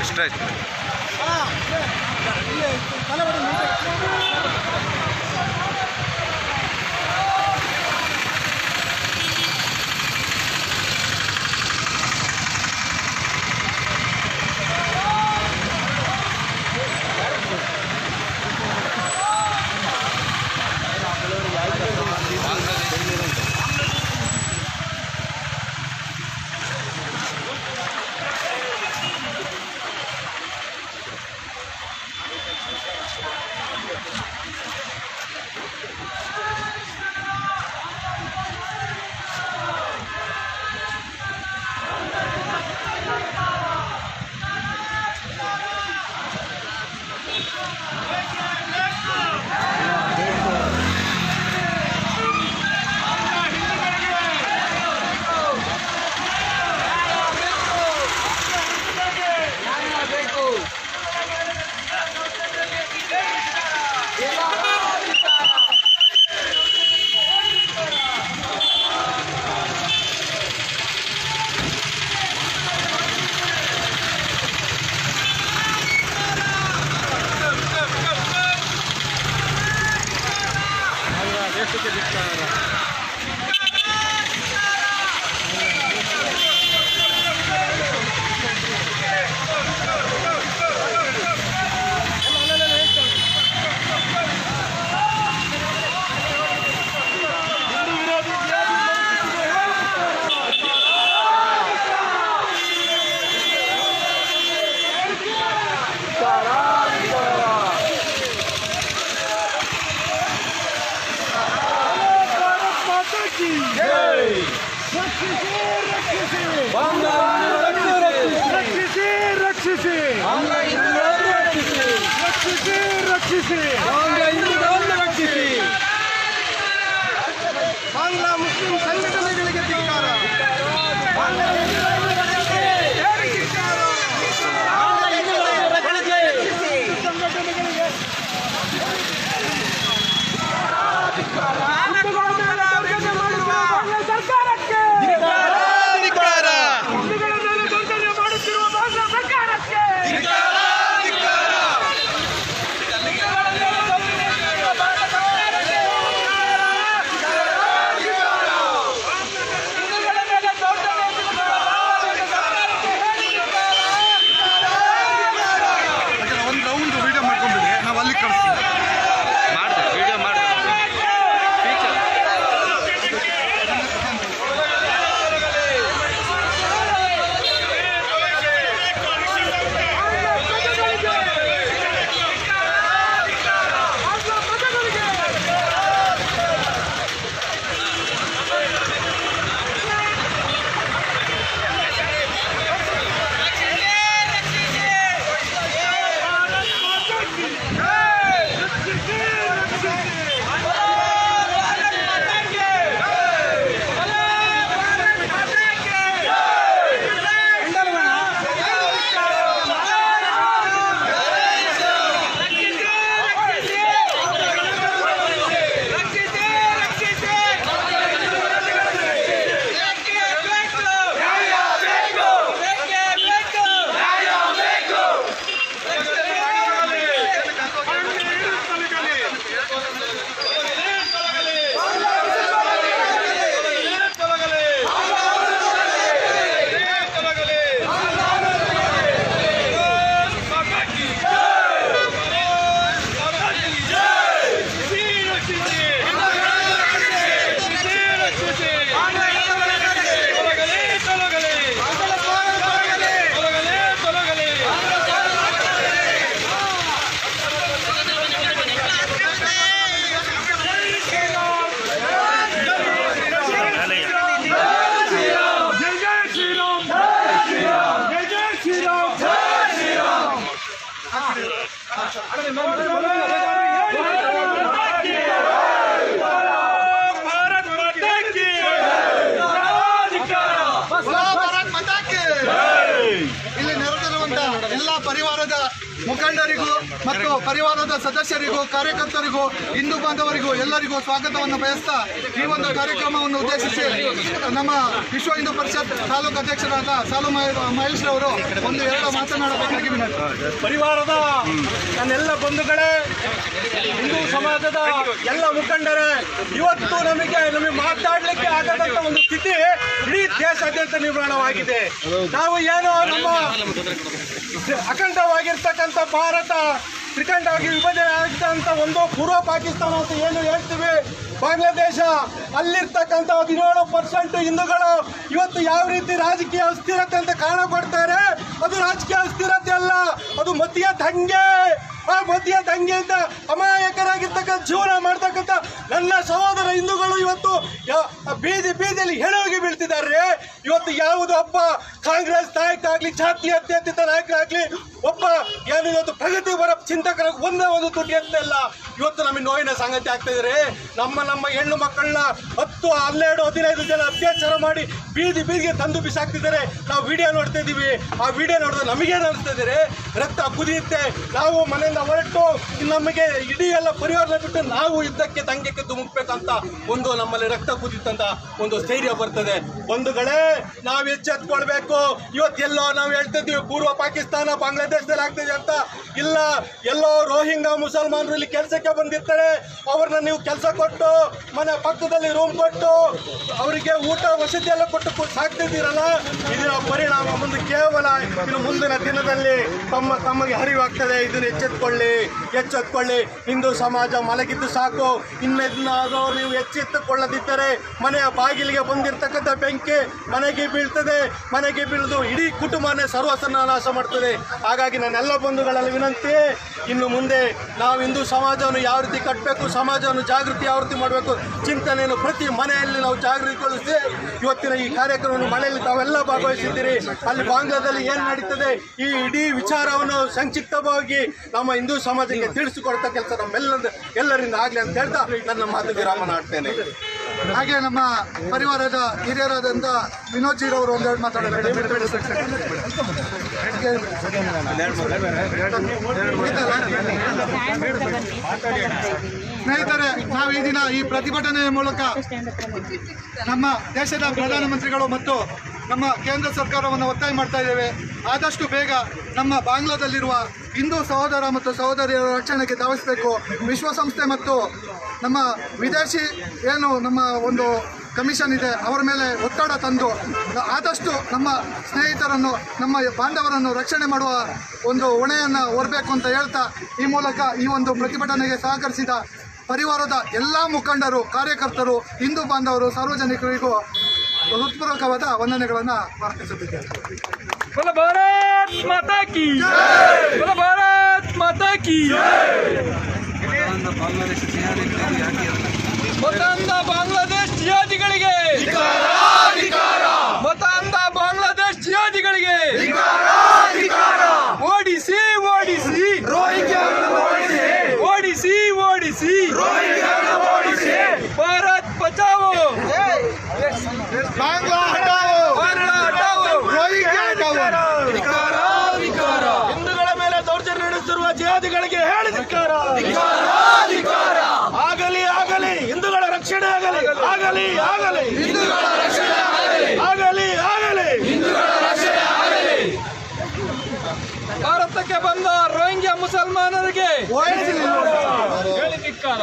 ಎಷ್ಟಾಯ್ತು Essa que é de cara. Hey! Bharat ಮಾತಾ ಕಿ ಭಾರತ್ ಮಾತಾ ಕಿ! ಇಲ್ಲಿ ನೆರೆದಿರುವಂತ ಎಲ್ಲ ಪರಿವಾರದ ಮುಖಂಡರಿಗೂ ಮತ್ತು ಪರಿವಾರದ ಸದಸ್ಯರಿಗೂ, ಕಾರ್ಯಕರ್ತರಿಗೂ, ಹಿಂದೂ ಬಾಂಧವರಿಗೂ ಎಲ್ಲರಿಗೂ ಸ್ವಾಗತವನ್ನು ಬಯಸ್ತಾ ಈ ಒಂದು ಕಾರ್ಯಕ್ರಮವನ್ನು ಉದ್ದೇಶಿಸಿ ನಮ್ಮ ವಿಶ್ವ ಹಿಂದೂ ಪರಿಷತ್ ತಾಲೂಕು ಅಧ್ಯಕ್ಷರಾದ ಸಾಲು ಮಹೇಶ್ ಅವರು ಒಂದು ಎರಡು ಮಾತನಾಡಬೇಕಾಗಿ ಪರಿವಾರದ ನನ್ನೆಲ್ಲ ಬಂಧುಗಳೇ, ಹಿಂದೂ ಸಮಾಜದ ಎಲ್ಲ ಮುಖಂಡರೇ, ಇವತ್ತು ನಮಗೆ ನಮಗೆ ಮಾತಾಡಲಿಕ್ಕೆ ಆಗದಂತ ಒಂದು ಸ್ಥಿತಿ ಇಡೀ ದೇಶಾದ್ಯಂತ ನಿರ್ಮಾಣವಾಗಿದೆ. ನಾವು ಏನು ನಮ್ಮ ಅಖಂಡವಾಗಿರ್ತಕ್ಕಂಥ ಭಾರತ, ತ್ರಿಖಂಡವಾಗಿ ವಿಭಜನೆ ಆಗಿದ್ದಂಥ ಒಂದು ಪೂರ್ವ ಪಾಕಿಸ್ತಾನ ಅಂತ ಏನು ಹೇಳ್ತೀವಿ? ಬಾಂಗ್ಲಾದೇಶ, ಅಲ್ಲಿರ್ತಕ್ಕಂಥ ಹದಿನೇಳು ಪರ್ಸೆಂಟ್ ಹಿಂದೂಗಳು ಇವತ್ತು ಯಾವ ರೀತಿ ರಾಜಕೀಯ ಅಸ್ಥಿರತೆ ಅಂತ ಕಾರಣ ಕೊಡ್ತಾರೆ ಅದು ರಾಜಕೀಯ ಅಸ್ಥಿರತೆ ಅಲ್ಲ, ಅದು ಮತೀಯ ದಂಗೆ. ಆ ಮತೀಯ ದಂಗೆಯಿಂದ ಅಮಾಯಕರಾಗಿರ್ತಕ್ಕಂಥ ಜೀವನ ಮಾಡ್ತಕ್ಕಂಥ ನನ್ನ ಸಹೋದರ ಹಿಂದೂಗಳು ಇವತ್ತು ಬೀದಿ ಬೀದಿಯಲ್ಲಿ ಹೆಣವಾಗಿ ಬೀಳ್ತಿದ್ದಾರೆ. ಇವತ್ತು ಯಾವುದು ಅಪ್ಪ ಕಾಂಗ್ರೆಸ್ ನಾಯಕ ಜಾತಿ ಅತ್ಯಂತ ನಾಯಕರಾಗ್ಲಿ ಒಬ್ಬ ಏನು ಪ್ರಗತಿ ಬರ ಚಿಂತಕರ ಒಂದೇ ಒಂದು ತುಟಿ ಅಂತ ಇಲ್ಲ ಇವತ್ತು ನಮಗೆ ನೋವಿನ ಸಂಗತಿ ಆಗ್ತಾ ಇದ್ರೆ ನಮ್ಮ ನಮ್ಮ ಹೆಣ್ಣು ಮಕ್ಕಳನ್ನ ಹತ್ತು ಹನ್ನೆರಡು ಹದಿನೈದು ಜನ ಅತ್ಯಾಚಾರ ಮಾಡಿ ಬೀದಿ ಬೀದಿಗೆ ತಂದು ಬಿಸಾಕ್ತಿದ್ದಾರೆ. ನಾವು ವಿಡಿಯೋ ನೋಡ್ತಾ ಇದ್ದೀವಿ. ಆ ವಿಡಿಯೋ ನೋಡಿದ್ರೆ ನಮಗೇನು ನೋಡ್ತಾ ರಕ್ತ ಕುದಿಯುತ್ತೆ. ನಾವು ಮನೆಯಿಂದ ಹೊರಟು ನಮಗೆ ಇಡೀ ಎಲ್ಲ ಪರಿವಾರನ ಬಿಟ್ಟು ನಾವು ಯುದ್ಧಕ್ಕೆ ತಂಗಕ್ಕೆ ಧುಮುಕ್ಬೇಕಂತ ಒಂದು ನಮ್ಮಲ್ಲಿ ರಕ್ತ ಕುದಿಯುತ್ತಂತ ಒಂದು ಸ್ಥೈರ್ಯ ಬರ್ತದೆ. ಬಂಧುಗಳೇ, ನಾವು ಎಚ್ಚೆತ್ಕೊಳ್ಬೇಕು. ಇವತ್ತೆಲ್ಲೋ ನಾವು ಹೇಳ್ತಿದ್ದೀವಿ ಪೂರ್ವ ಪಾಕಿಸ್ತಾನ ಬಾಂಗ್ಲಾದೇಶದಲ್ಲಿ ಆಗ್ತಿದೆ ಅಂತ ಇಲ್ಲ, ಎಲ್ಲೋ ರೋಹಿಂಗಾ ಮುಸಲ್ಮಾನರು ಇಲ್ಲಿ ಕೆಲಸಕ್ಕೆ ಬಂದಿರ್ತಾರೆ, ಅವ್ರನ್ನ ನೀವು ಕೆಲಸ ಕೊಟ್ಟು, ಮನೆ ಪಕ್ಕದಲ್ಲಿ ರೂಮ್ ಕೊಟ್ಟು, ಅವರಿಗೆ ಊಟ ವಸತಿ ಎಲ್ಲ ಕೊಟ್ಟು ಸಾಕ್ತಿದ್ದೀರಲ್ಲ, ಇದರ ಪರಿಣಾಮ ಮುಂದೆ ಕೇವಲ ಇನ್ನು ಮುಂದಿನ ದಿನದಲ್ಲಿ ತಮ್ಮ, ತಮಗೆ ಹರಿವಾಗ್ತದೆ. ಇದನ್ನು ಎಚ್ಚೆತ್ಕೊಳ್ಳಿ ಎಚ್ಚೆತ್ಕೊಳ್ಳಿ. ಹಿಂದೂ ಸಮಾಜ ಮಲಗಿದ್ದು ಸಾಕು. ಇನ್ನೆನ್ನಾದರೂ ನೀವು ಎಚ್ಚೆತ್ತುಕೊಳ್ಳದಿದ್ದರೆ ಮನೆಯ ಬಾಗಿಲಿಗೆ ಬಂದಿರತಕ್ಕಂಥ ಬೆಂಕಿ ಮನೆಗೆ ಬೀಳ್ತದೆ. ಮನೆಗೆ ಬೀಳ್ದು ಇಡೀ ಕುಟುಂಬನೇ ಸರ್ವಸನ್ನಾನಾಶ ಮಾಡ್ತದೆ. ಹಾಗಾಗಿ ನನ್ನೆಲ್ಲ ಬಂಧುಗಳಲ್ಲಿ ವಿನಂತಿ, ಇನ್ನು ಮುಂದೆ ನಾವು ಹಿಂದೂ ಸಮಾಜವನ್ನು ಯಾವ ರೀತಿ ಕಟ್ಟಬೇಕು ಸಮಾಜವನ್ನು ಜಾಗೃತಿ ಯಾವ ರೀತಿ ಮಾಡಬೇಕು, ಚಿಂತನೆಯನ್ನು ಪ್ರತಿ ಮನೆಯಲ್ಲಿ ನಾವು ಜಾಗೃತಿಗೊಳಿಸಿ ಇವತ್ತಿನ ಈ ಕಾರ್ಯಕ್ರಮವನ್ನು ಮನೆಯಲ್ಲಿ ತಾವೆಲ್ಲ ಭಾಗವಹಿಸಿದ್ದೀರಿ. ಅಲ್ಲಿ ಬಾಂಗ್ಲಾದಲ್ಲಿ ಏನು ನಡೀತದೆ, ಈ ಇಡೀ ವಿಚಾರವನ್ನು ಸಂಕ್ಷಿಪ್ತವಾಗಿ ನಮ್ಮ ಹಿಂದೂ ಸಮಾಜಕ್ಕೆ ತಿಳಿಸಿಕೊಡ್ತಾ ಕೆಲಸ ನಮ್ಮೆಲ್ಲ ಎಲ್ಲರಿಂದ ಆಗಲಿ ಅಂತ ಹೇಳ್ತಾ ನನ್ನ ಮಾತು ವಿರಾಮ ಮಾಡ್ತೇನೆ ಹಾಗೆ ನಮ್ಮ ಪರಿವಾರದ ಹಿರಿಯರಾದಂಥ ವಿನೋದ್ ಜೀರವರು ಒಂದೆರಡು ಮಾತಾಡಬೇಕು. ಸ್ನೇಹಿತರೆ, ನಾವು ಈ ದಿನ ಈ ಪ್ರತಿಭಟನೆಯ ಮೂಲಕ ನಮ್ಮ ದೇಶದ ಪ್ರಧಾನಮಂತ್ರಿಗಳು ಮತ್ತು ನಮ್ಮ ಕೇಂದ್ರ ಸರ್ಕಾರವನ್ನು ಒತ್ತಾಯ ಮಾಡ್ತಾ ಇದ್ದೇವೆ. ಆದಷ್ಟು ಬೇಗ ನಮ್ಮ ಬಾಂಗ್ಲಾದಲ್ಲಿರುವ ಹಿಂದೂ ಸಹೋದರ ಮತ್ತು ಸಹೋದರಿಯರ ರಕ್ಷಣೆಗೆ ಧಾವಿಸಬೇಕು. ವಿಶ್ವಸಂಸ್ಥೆ ಮತ್ತು ನಮ್ಮ ವಿದೇಶಿ ಏನು ನಮ್ಮ ಒಂದು ಕಮಿಷನ್ ಇದೆ ಅವರ ಮೇಲೆ ಒತ್ತಡ ತಂದು ಆದಷ್ಟು ನಮ್ಮ ಸ್ನೇಹಿತರನ್ನು ನಮ್ಮ ಬಾಂಧವರನ್ನು ರಕ್ಷಣೆ ಮಾಡುವ ಒಂದು ಹೊಣೆಯನ್ನು ಹೊರಬೇಕು ಅಂತ ಹೇಳ್ತಾ ಈ ಮೂಲಕ ಈ ಒಂದು ಪ್ರತಿಭಟನೆಗೆ ಸಹಕರಿಸಿದ ಪರಿವಾರದ ಎಲ್ಲ ಮುಖಂಡರು ಕಾರ್ಯಕರ್ತರು ಹಿಂದೂ ಬಾಂಧವರು ಸಾರ್ವಜನಿಕರಿಗೂ ಹೃತ್ಪೂರ್ವಕವಾದ ವಂದನೆಗಳನ್ನು ಪ್ರಾರ್ಥಿಸುತ್ತಿದ್ದೇನೆ ಮಾತಾ ಕಿ ಮಾತಾ ಕಿ ಹಿಂದೂಗಳ ಮೇಲೆ ದೌರ್ಜನ್ಯ ನಡೆಸುತ್ತಿರುವ ಜಿಹಾದಿಗಳಿಗೆ ಹೇಳಿ ಧಿಕಾರ ಆಗಲಿ ಆಗಲಿ. ಹಿಂದೂಗಳ ರಕ್ಷಣೆ ಆಗಲಿ. ಆಗಲಿ ಆಗಲಿ. ಆಗಲಿ. ಆಗಲಿ ಭಾರತಕ್ಕೆ ಬಂದ ರೋಹಿಂಗ್ಯಾ ಮುಸಲ್ಮಾನರಿಗೆ ಹೇಳಿ ಧಿಕ್ಕಾರ.